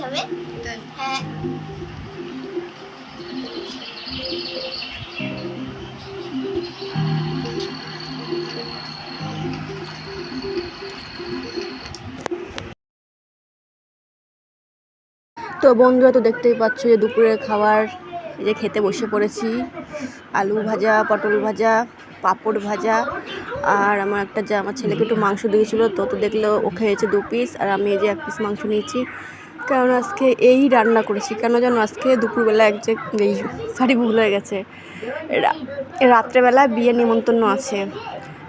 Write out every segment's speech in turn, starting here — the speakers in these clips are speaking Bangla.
হবে তাই। হ্যাঁ। তো বন্ধুরা তো দেখতেই পাচ্ছ যে দুপুরের খাবার এই যে খেতে বসে পড়েছি। আলু ভাজা পটল ভাজা পাঁপড় ভাজা আর আমার একটা যে আমার ছেলেকে একটু মাংস দিয়েছিল তো তো দেখল ও খেয়েছে দু পিস আর আমি এই যে এক পিস মাংস নিয়েছি। কারণ আজকে এই রান্না করেছি। কেন যেন আজকে দুপুরবেলা এক যে এই সরি, ভুল হয়ে গেছে। রাত্রেবেলা বিয়ে নিমন্ত্রণ আছে।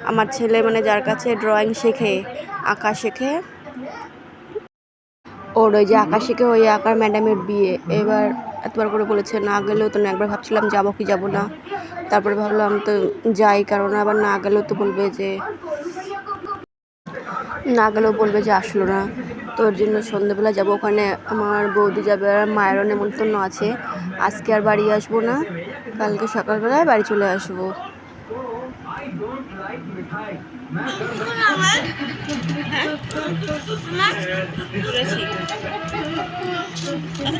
আমার ছেলে মানে যার কাছে ড্রয়িং শেখে, আঁকা শেখে। ওর ওই যে আঁকা শিখে, ওই আঁকার ম্যাডামের বিয়ে। এবার এতবার করে বলেছে, না গেলেও তো না, একবার ভাবছিলাম যাব কি যাব না। তারপরে ভাবলাম তো যাই, কারণ আবার না গেলেও তো বলবে যে না গেলেও বলবে যে আসলো না। তো ওর জন্য সন্ধ্যেবেলা যাব ওখানে। আমার বৌদি যাবে আর মায়েরও নেমন্তন্ন আছে। আজকে আর বাড়ি আসব না। কালকে সকালবেলায় বাড়ি চলে আসব। আমি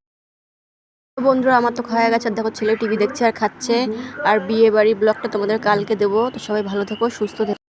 বন্ধুরা, আমার তো খাওয়া গেছে। আর দেখো, ছেলে টিভি দেখছে আর খাচ্ছে। আর বিয়ে বাড়ি ব্লগটা তোমাদের কালকে দেবো। তো সবাই ভালো থেকো, সুস্থ থেকো।